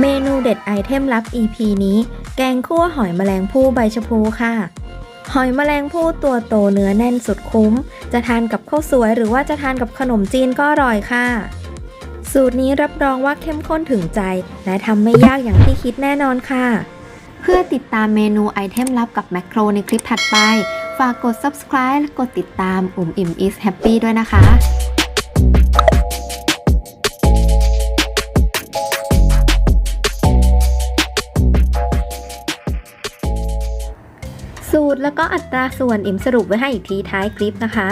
เมนูเด็ดไอเทมลับ EP นี้ แกงคั่วหอยแมลงภู่ใบชะพูค่ะ หอยแมลงภู่ตัวโตเนื้อแน่นสุดคุ้ม จะทานกับข้าวสวยหรือว่าจะทานกับขนมจีนก็อร่อยค่ะ สูตรนี้รับรองว่าเข้มข้นถึงใจ และทำไม่ยากอย่างที่คิดแน่นอนค่ะ เพื่อติดตามเมนูไอเทมลับกับแมคโครในคลิปถัดไป ฝากกด subscribe และกดติดตามอุ่มอิ่ม is happy ด้วยนะคะ สูตรแล้วก็อัตราส่วนอิ่มสรุปไว้ให้อีกทีท้ายคลิปนะคะ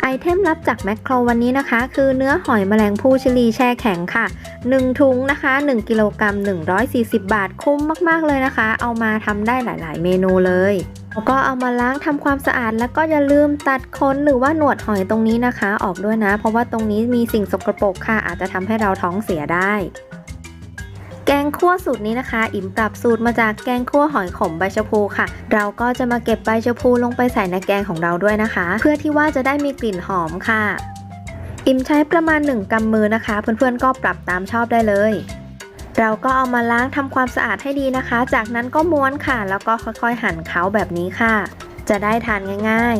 ไอเทมลับจากแมคโครวันนี้นะคะ คือเนื้อหอยแมลงภู่ชิลีแช่แข็งค่ะ 1 ถุงนะคะ 1 กิโลกรัม 140 บาทคุ้มมากๆเลยนะคะ เอามาทำได้หลาย ๆ เมนูเลยแล้วก็เอามาล้างทำความสะอาด แล้วก็อย่าลืมตัดขนหรือว่าหนวดหอยตรงนี้นะคะ ออกด้วยนะ เพราะว่าตรงนี้มีสิ่งสกรปรกค่ะ อาจจะทำให้เราท้องเสียได้ แกงคั่วสูตรนี้นะคะ อิ่มปรับสูตรมาจากแกงคั่วหอยขมใบชะพูค่ะ เราก็จะมาเก็บใบชะพูลงไปใส่ในแกงของเราด้วยนะคะ เพื่อที่ว่าจะได้มีกลิ่นหอมค่ะ อิ่มใช้ประมาณ 1กำมือนะคะ เพื่อนๆก็ปรับตามชอบได้เลย เราก็เอามาล้างทำความสะอาดให้ดีนะคะ จากนั้นก็ม้วนค่ะ แล้วก็ค่อยๆหั่นเขาแบบนี้ค่ะ จะได้ทานง่าย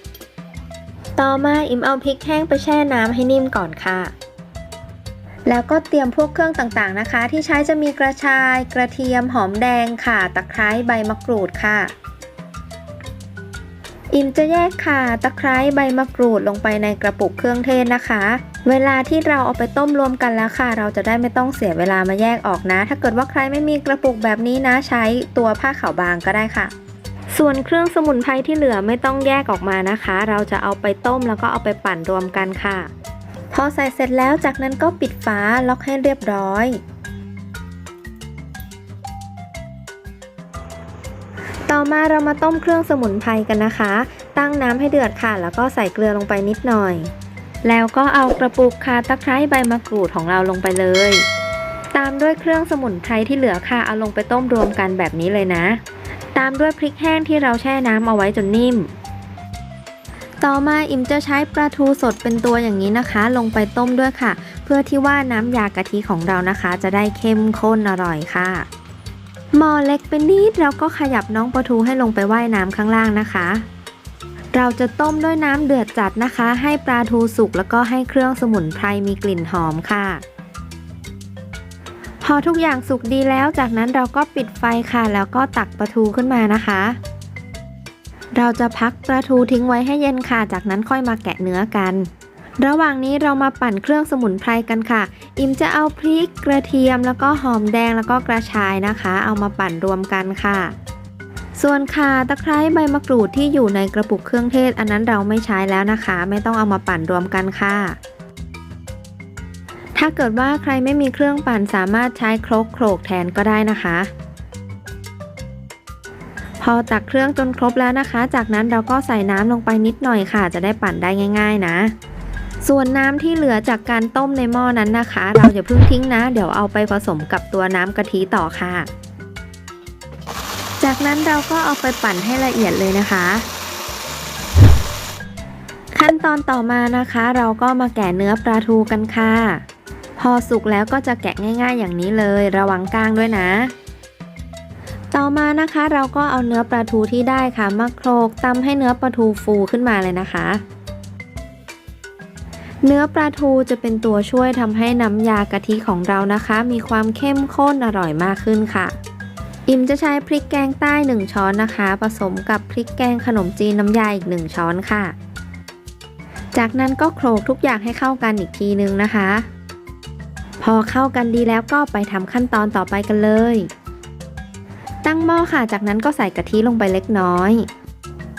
ๆ ต่อมาอิ่มเอาพริกแห้งไปแช่น้ำให้นิ่มก่อนค่ะ แล้วก็เตรียมพวกเครื่องต่างๆนะคะ ที่ใช้จะมีกระชาย กระเทียม หอมแดงค่ะ ตะไคร้ ใบมะกรูดค่ะ อิมจะแยกข่าตะไคร้ ใบมะกรูดลงไปในกระปุกเครื่องเทศนะคะ เวลาที่เราเอาไปต้มรวมกันแล้วค่ะ เราจะได้ไม่ต้องเสียเวลามาแยกออกนะ ถ้าเกิดว่าใครไม่มีกระปุกแบบนี้นะ ใช้ตัวผ้าขาวบางก็ได้ค่ะส่วนเครื่องสมุนไพรที่เหลือไม่ต้องแยกออกมานะคะ เราจะเอาไปต้มแล้วก็เอาไปปั่นรวมกันค่ะ อใส่เสร็จแล้วจากนั้นก็ปิดฝาล็อกให้เรียบร้อย ต่อมาเรามาต้มเครื่องสมุนไพรกันนะคะ ตั้งน้ำให้เดือดค่ะ แล้วก็ใส่เกลือลงไปนิดหน่อย แล้วก็เอากระปุกคาตะไคร้ใบมะกรูดของเราลงไปเลย ตามด้วยเครื่องสมุนไพรที่เหลือค่ะ เอาลงไปต้มรวมกันแบบนี้เลยนะ ตามด้วยพริกแห้งที่เราแช่น้ำเอาไว้จนนิ่ม ต่อมาอิมจะใช้ปลาทูสดเป็นตัวอย่างนี้นะคะ ลงไปต้มด้วยค่ะ เพื่อที่ว่าน้ำยากะทิของเรานะคะ จะได้เข้มข้นอร่อยค่ะหม้อเล็กเป็นนิดเราก็ขยับน้องปลาทูให้ลงไปว่ายน้ำข้างล่างนะคะ เราจะต้มด้วยน้ำเดือดจัดนะคะ ให้ปลาทูสุกแล้วก็ให้เครื่องสมุนไพรมีกลิ่นหอมค่ะ พอทุกอย่างสุกดีแล้วจากนั้นเราก็ปิดไฟค่ะ แล้วก็ตักปลาทูขึ้นมานะคะ เราจะพักปลาทูทิ้งไว้ให้เย็นค่ะ จากนั้นค่อยมาแกะเนื้อกัน ระหว่างนี้เรามาปั่นเครื่องสมุนไพรกันค่ะ อิมจะเอาพริกกระเทียมแล้วก็หอมแดงแล้วก็กระชายนะคะ เอามาปั่นรวมกันค่ะ ส่วนข่าตะไคร้ใบมะกรูดที่อยู่ในกระปุกเครื่องเทศ อันนั้นเราไม่ใช้แล้วนะคะ ไม่ต้องเอามาปั่นรวมกันค่ะถ้าเกิดว่าใครไม่มีเครื่องปั่นสามารถใช้ครกโขลกแทนก็ได้นะคะ อตักเครื่องจนครบแล้วนะคะ จากนั้นเราก็ใส่น้ำลงไปนิดหน่อยค่ะ จะได้ปั่นได้ง่าย ๆ นะ ส่วนน้ำที่เหลือจากการต้มในหม้อนั้นนะคะ เราอย่าเพิ่งทิ้งนะ เดี๋ยวเอาไปผสมกับตัวน้ำกะทิต่อค่ะ จากนั้นเราก็เอาไปปั่นให้ละเอียดเลยนะคะ ขั้นตอนต่อมานะคะ เราก็มาแกะเนื้อปลาทูกันค่ะ พอสุกแล้วก็จะแกะง่าย ๆ อย่างนี้เลย ระวังก้างด้วยนะ ต่อมานะคะเราก็เอาเนื้อปลาทูที่ได้ค่ะมาโขลกตำให้เนื้อปลาทูฟูขึ้นมาเลยนะคะ เนื้อปลาทูจะเป็นตัวช่วยทำให้น้ำยากะทิของเรานะคะ มีความเข้มข้นอร่อยมากขึ้นค่ะ อิมจะใช้พริกแกงใต้ 1 ช้อนนะคะ ผสมกับพริกแกงขนมจีนน้ำยาอีก 1 ช้อนค่ะ จากนั้นก็โขลกทุกอย่างให้เข้ากันอีกทีนึงนะคะ พอเข้ากันดีแล้วก็ไปทำขั้นตอนต่อไปกันเลย ตั้งหม้อค่ะ จากนั้นก็ใส่กะทิลงไปเล็กน้อย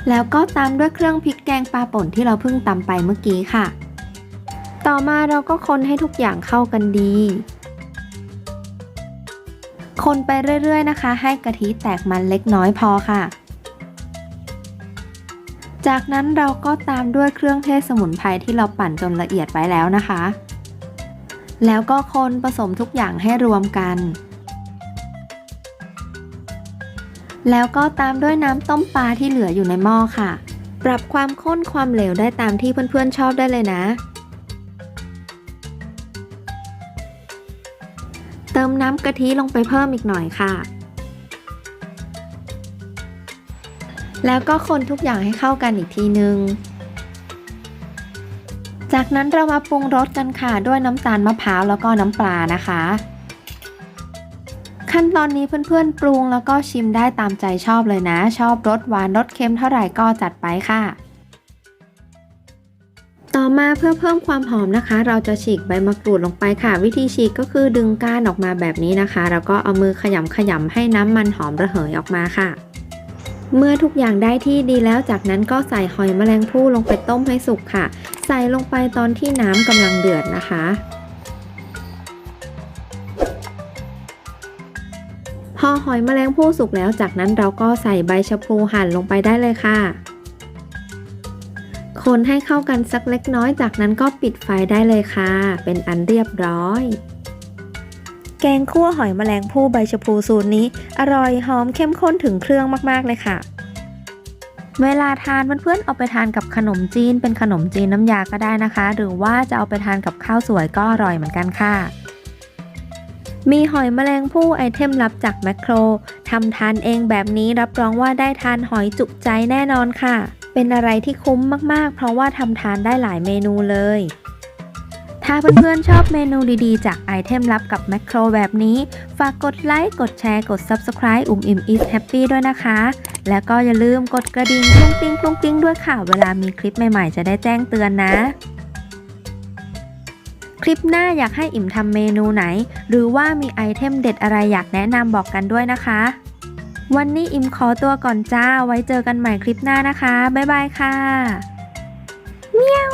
แล้วก็ตามด้วยเครื่องพริกแกงปลาป่นที่เราเพิ่งตำไปเมื่อกี้ค่ะ ต่อมาเราก็คนให้ทุกอย่างเข้ากันดี คนไปเรื่อยๆนะคะ ให้กะทิแตกมันเล็กน้อยพอค่ะ จากนั้นเราก็ตามด้วยเครื่องเทศสมุนไพรที่เราปั่นจนละเอียดไว้แล้วนะคะ แล้วก็คนผสมทุกอย่างให้รวมกัน แล้วก็ตามด้วยน้ำต้มปลาที่เหลืออยู่ในหม้อค่ะ ปรับความข้นความเหลวได้ตามที่เพื่อนๆชอบได้เลยนะ เติมน้ำกะทิลงไปเพิ่มอีกหน่อยค่ะ แล้วก็คนทุกอย่างให้เข้ากันอีกทีนึง จากนั้นเรามาปรุงรสกันค่ะด้วยน้ำตาลมะพร้าวแล้วก็น้ำปลานะคะ ขั้นตอนนี้เพื่อนๆ ปรุงแล้วก็ชิมได้ตามใจชอบเลยนะ ชอบรสหวานรสเค็มเท่าไหร่ก็จัดไปค่ะ ต่อมาเพื่อเพิ่มความหอมนะคะ เราจะฉีกใบมะกรูดลงไปค่ะ วิธีฉีกก็คือดึงก้านออกมาแบบนี้นะคะ แล้วก็เอามือขยำขยำให้น้ำมันหอมระเหยออกมาค่ะ เมื่อทุกอย่างได้ที่ดีแล้วจากนั้นก็ใส่หอยแมลงภู่ลงไปต้มให้สุกค่ะ ใส่ลงไปตอนที่น้ำกำลังเดือดนะคะ อหอยแมลงภู่สุกแล้วจากนั้นเราก็ใส่ใบชะพลูหั่นลงไปได้เลยค่ะ คนให้เข้ากันสักเล็กน้อยจากนั้นก็ปิดไฟได้เลยค่ะ เป็นอันเรียบร้อย แกงคั่วหอยแมลงภู่ใบชะพลูสูตรนี้ อร่อยหอมเข้มข้นถึงเครื่องมากๆเลยค่ะเวลาทานเพื่อนๆเอาไปทานกับขนมจีนเป็นขนมจีนน้ำยาก็ได้นะคะ หรือว่าจะเอาไปทานกับข้าวสวยก็อร่อยเหมือนกันค่ะ มีหอยแมลงภู่ไอเทมลับจากแมคโครทำทานเองแบบนี้รับรองว่าได้ทานหอยจุใจแน่นอนค่ะ เป็นอะไรที่คุ้มมากๆ เพราะว่าทำทานได้หลายเมนูเลย ถ้าเพื่อนๆชอบเมนูดีๆ จากไอเทมลับกับแมคโครแบบนี้ ฝากกดไลค์ กดแชร์ กด Subscribe อุ่มอิ่ม is happy ด้วยนะคะ แล้วก็อย่าลืมกดกระดิ่งกรุ้งติ้งกรุ้งติ้งด้วยค่ะ เวลามีคลิปใหม่ๆ จะได้แจ้งเตือนนะ คลิปหน้าอยากให้อิ่มทำเมนูไหน หรือว่ามีไอเทมเด็ดอะไรอยากแนะนำบอกกันด้วยนะคะ วันนี้อิ่มขอตัวก่อนจ้า ไว้เจอกันใหม่คลิปหน้านะคะ บ๊ายบายค่ะเมียว